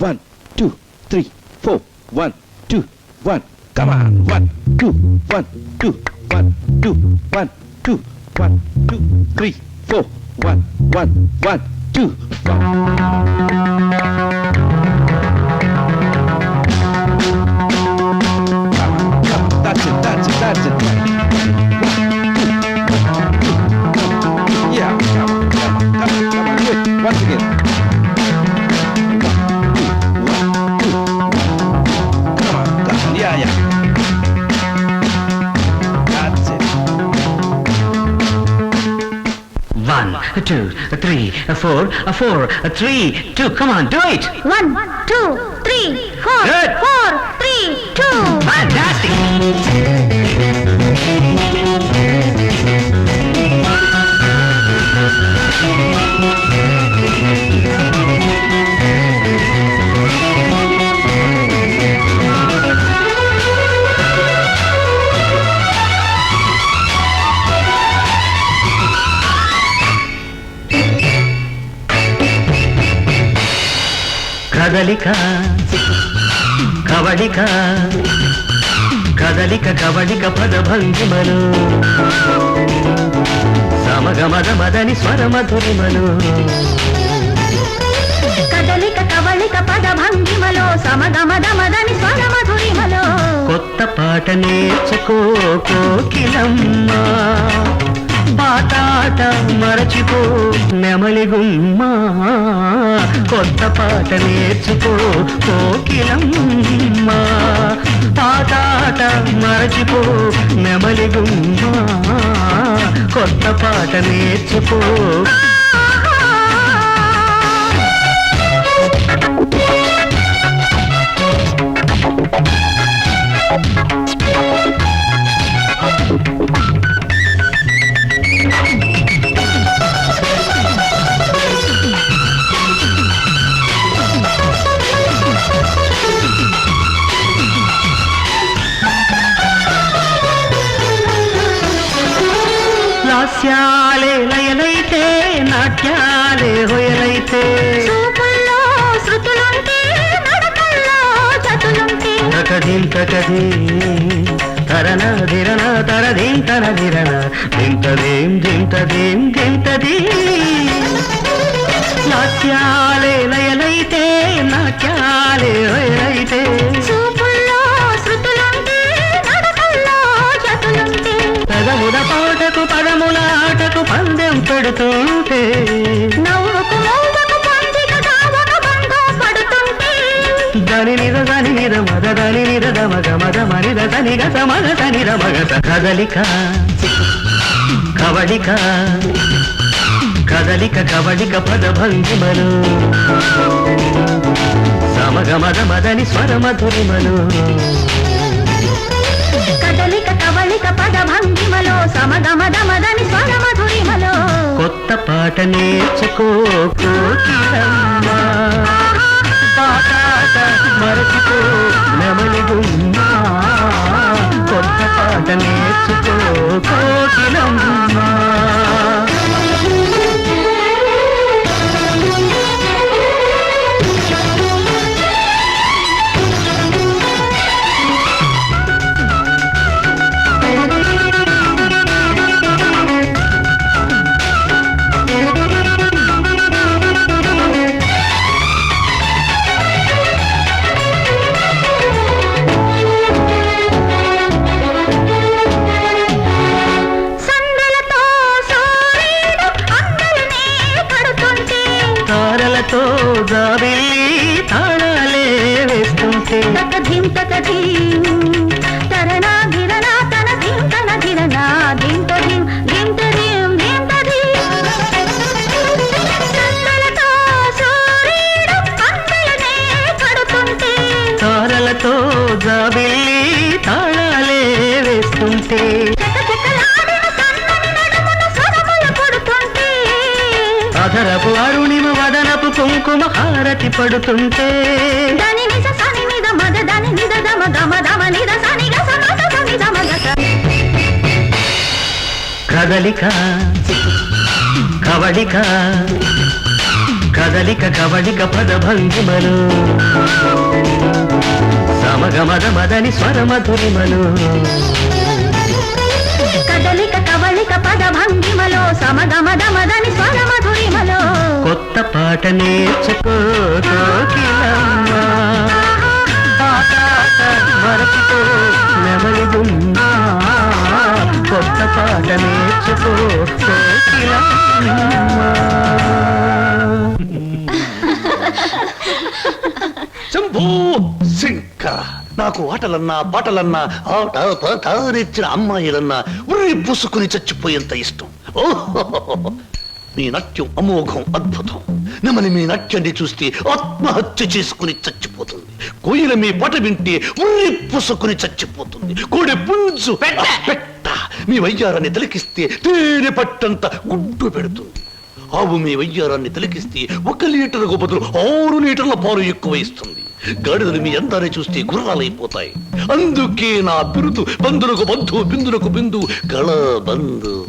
One two three four one two one come on one two one two one two one two one two three four one one one two one One, two, three, four, four, three, two. Come on, do it. One, two, three, four, Good. four, three, two. Fantastic. కదలిక కవళిక కదలిక కవళిక పద భంగిమలు. సమగమద మదని స్వర మధురిమలు కదలిక కవళిక పద భంగిమలో సమగమద మదని స్వర మధురిమలో కొత్త పాట నేర్చుకో కోకిలమ్మ. పాటాట మరచిపో నెమలి గుమ్మ. కొత్త పాట నేర్చుకో కోకిలమ్మ. పాటాట మరచిపో నెమలి గుమ్మ. కొత్త పాట నేర్చుకో. చతులుంటే. తకదిం తకది తరన ధిరణ తరదిం తన ధిరణ దింతదేం దింతదేం దింతది నాట్యాలే లయలైతే నాట్యాలే పదముల పాటకు పదముల ఆటకు పందెం పెడుతుంటే. దని నిద దని నిద మద దని నిద మగ మద మనిద దని గత మగ దని మగ కదలిక. కవళిక. కదలిక కవళిక పద భంగిమలు. సమగ మద మదని స్వర మధురిమలు. కదలిక కవళిక పద భంగిమలో. సమగమద మదని స్వర మధురిమలో. కొత్త పాట నేర్చుకో కోకిలమ్మ. తారలతో జాబిల్లి తాళాలే వేస్తుంటే. అధరపు అరుణిమ వదనపు కుంకుమ హారతి పడుతుంటే. కదలిక కవళిక కదలిక కవళిక పద భంగిమలు సమగమద మదని స్వర మధురిమలు కదలిక కవళిక పద భంగిమలో సమగమదమదని స్వర మధురిమలో కొత్త పాట నేర్చుకో మరపుతో నెమలిదుమ్మ. కొత్త పాట నేర్చుకో. శంభూ నాకు ఆటలన్నా పాటలన్నా ఆట పాట నేర్చిన అమ్మాయిలన్నా ఉర్రి పూసుకుని చచ్చిపోయేంత ఇష్టం. ఓహో. మీ నాట్యం అమోఘం అద్భుతం. నెమలి మీ నాట్యాన్ని చూస్తే ఆత్మహత్య చేసుకుని చచ్చిపోతుంది. కోయిల మీ పాట వింటే ఉర్రి పూసుకుని చచ్చిపోతుంది. కోడి పుంజు పెట్ట. మీ వయ్యారాన్ని తిలకిస్తే తేనె పట్టంత గుడ్డు పెడుతుంది. ఆవు మీ వయ్యారాన్ని తిలకిస్తే ఒక లీటర్కు బదులు ఆరు లీటర్ల పాలు ఎక్కువ ఇస్తుంది. గాడిదలు మీ అందాన్ని చూస్తే గుర్రాలైపోతాయి. అందుకే నా బిరుదు బంధులకు బంధు బిందులకు బిందు గళ బంధు.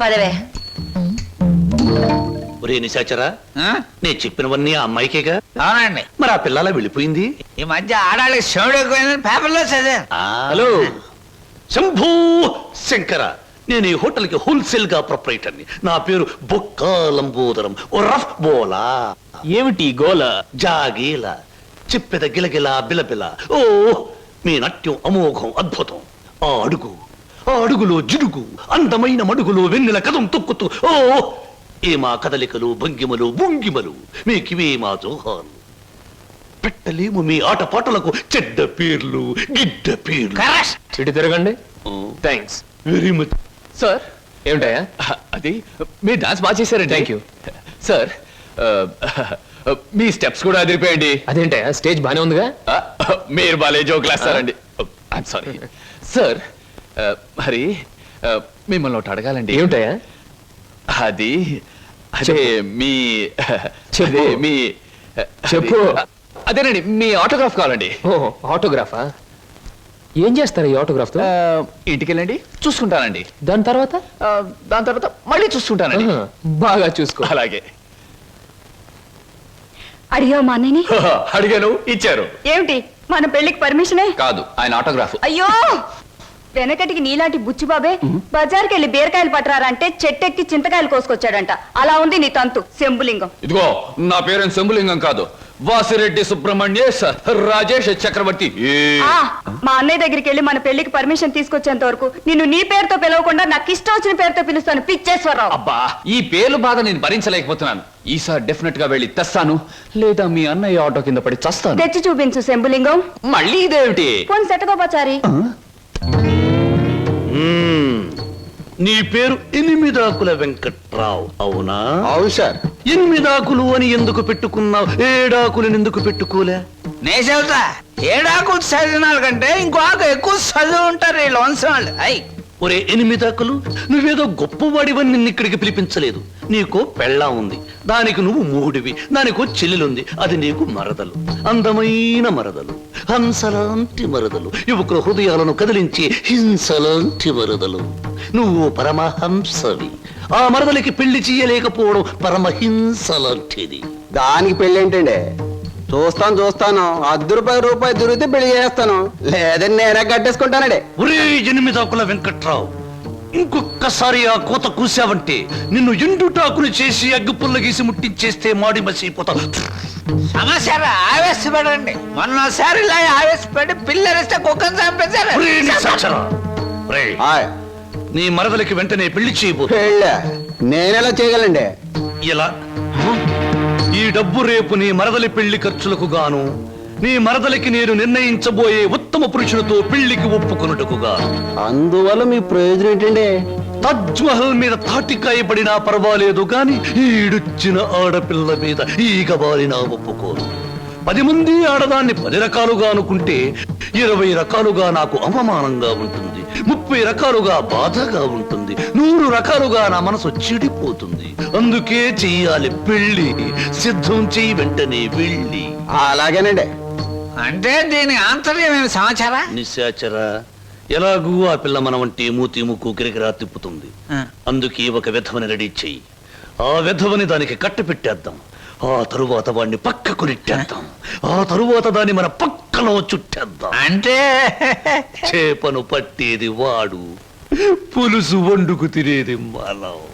పదవే. ఒరే నిశాచరా నేను చెప్పినవన్నీ ఆ అమ్మాయికేగా? అవునండి. మరి ఆ పిల్లలా వెళ్ళిపోయింది? ఈ మధ్య ఆడాళ్ళకి శివుడు ఎక్కువైందని పేపర్లో చదివాను. హలో. శంభూ శంకర నేను ఈ హోటల్కి హోల్సేల్గా ప్రొపరేటర్ని. నా పేరు బొక్క లంబోదరం ఓ రఫ్ బోలా. ఏమిటి గోల? జాగీల చిప్పెద గిలగిల బిలబిల. ఓ మీ నాట్యం అమోఘం అద్భుతం. ఆ అడుగు ఆ అడుగులో జిడుగు అందమైన మడుగులో వెన్నెల కథం తొక్కుతూ. ఓ ఏ మా కదలికలు భంగిమలు భుంగిమలు మీకివే మా జోహాలు. పెట్టలేము మీ ఆటపాటలకు చెడ్డ పేర్లు గిడ్డ పేర్లు. ఇటు తిరగండి. Thanks very much sir. ఏమిటయ్యా? అది మీరు డాన్స్ బాగా చేశారండి. Thank you. సార్ మీ స్టెప్స్ కూడా అదిరిపోయండి అదేంటయ్యా? స్టేజ్ బానే ఉందిగా? మీరు బాలే జోకులు వేస్తారండి. ఐమ్ సారీ సార్ మరి మిమ్మల్ని ఒకటి అడగాలండి. ఏమిటయ్యా? అది అదే మీ. అదే మీ చెప్పు. అది- అదేనండి మీ ఆటోగ్రాఫ్ కావాలండి. ఓ ఆటోగ్రాఫా ఏం చేస్తారు ఈ ఆటోగ్రాఫ్తో? ఆ, ఇంటికెళ్ళండి చూసుకుంటానండి. దాని తర్వాత? ఆ, దాని తర్వాత మళ్ళీ చూసుకుంటానండి. ఆహా, బాగా చూసుకో. అలాగే. అడిగావు మా అన్నయ్యని? అడిగాను ఇచ్చారు. ఏమిటి? మన పెళ్ళికి పర్మిషనే? కాదు ఆయన ఆటోగ్రాఫ్ అయ్యో! వెనకటికి నీలాంటి బుచ్చిబాబే బజార్కి వెళ్ళి బీరకాయలు పట్టరారంటే చెట్టెక్కి చింతకాయలు కోసుకొచ్చాడంట. అలా ఉంది నీ తంతు శంభులింగం. ఇదిగో నా పేరు శంభులింగం కాదు. వాసిరెడ్డి సుబ్రహ్మణ్యేశ్ రాజేష్ చక్రవర్తి. ఏ. ఆ, మా అన్నయ్య దగ్గరికి వెళ్ళి మన పెళ్ళికి పర్మిషన్ తీసుకొచ్చేంత వరకు నిన్ను నీ పేరుతో పిలవకుండా నాకు ఇష్టం వచ్చిన పేరుతో పిలుస్తాను పిచ్చేశ్వరరావు. అబ్బా ఈ పేర్లు బాధ నేను భరించలేకపోతున్నాను. ఈసారి డెఫినెట్గా వెళ్ళి తెస్తాను లేదా మీ అన్నయ్య ఆటో కింద పడి చస్తాను. తెచ్చి చూపించు శంభులింగం. మళ్ళీ ఇదేమిటి? పోని సెటగోపచారి మ్మ్. నీ పేరు ఎనిమిదాకుల వెంకట్రావు అవునా? అవును సార్. ఎనిమిదాకులు అని ఎందుకు పెట్టుకున్నావు? ఏడాకులను ఎందుకు పెట్టుకోలే? నే చెబుతా ఏడాకు చదివిన కంటే ఇంకో ఆకు ఎక్కువ చదువు ఉంటారు ఈ లోన్స్ వాళ్ళు అయ్ ఒరే ఎనిమిదాకులు నువ్వేదో గొప్పవాడివని నిన్ను ఇక్కడికి పిలిపించలేదు. నీకో పెళ్ళా ఉంది. దానికి నువ్వు మూడివి. దానికో చెల్లెలుంది. అది నీకు మరదలు. అందమైన మరదలు. హంసలాంటి మరదలు. యువకుల హృదయాలను కదిలించి హింసలాంటి మరదలు. నువ్వు పరమహంసవి. ఆ మరదలికి పెళ్ళి చేయలేకపోవడం పరమహింస లాంటిది దానికి పెళ్ళి ఏంటండి చూస్తాను చూస్తాను. అర్ధ రూపాయి రూపాయి దొరికితే పెళ్ళి చేస్తాను. లేదని నేనే కట్టేసుకుంటానండి. ఒరే ఎనిమిదాకుల వెంకట్రావు ఇంకొక్కసారి ఆ కోత కూసావంటే నిన్ను ఎండుటాకులు చేసి అగ్గిపుల్ల గీసి ముట్టించేస్తే మాడి మసిపోతావు సమస్య ఆవేశపడండి. మొన్నసారి ఇలా ఆవేశపడి పిల్లరిస్తే కుక్కను చంపేశారు. ఒరే నిశాచరా. ఒరే, ఆయ్, నీ మరదలికి వెంటనే పెళ్ళి చేయబో పెళ్ళా? నేనెలా చేయగలండి? ఇలా ఈ డబ్బు రేపు నీ మరదలి పెళ్ళి ఖర్చులకు గాను నీ మరదలికి నేను నిర్ణయించబోయే ఉత్తమ పురుషునితో పెళ్ళికి ఒప్పుకొనుటకు గాను. అందువల్ల మీ ప్రయోజనం ఏంటండి? తాజ్ మహల్ మీద తాటికాయ పడినా పర్వాలేదు గాని ఈడుచ్చిన ఆడపిల్ల మీద ఈగ బారినా ఒప్పుకోను. పది మంది ఆడదాన్ని పది రకాలుగా అనుకుంటే ఇరవై రకాలుగా నాకు అవమానంగా ఉంటుంది. ముప్పై రకాలుగా బాధగా ఉంటుంది. నూరు రకాలుగా నా మనసు చెడిపోతుంది. అందుకే చెయ్యాలి పెళ్ళి సిద్ధం చెయ్యి వెంటనే వెళ్ళి. అలాగేనండి. అంటే దీని ఆంతర్యం ఏమి సమాచారా? నిశాచర. ఎలాగూ ఆ పిల్ల మన వంటి మూతి ముక్కు కిరికిరా తిప్పుతుంది అందుకే ఒక విధవని రెడీ చెయ్యి. ఆ వెధవని దానికి కట్టు పెట్టేద్దాం. ఆ తరువాత వాడిని పక్కకు నెట్టేద్దాం. ఆ తరువాత దాన్ని మన పక్కలో చుట్టేద్దాం. అంటే? చేపను పట్టేది వాడు పులుసు వండుకు తినేది మనం.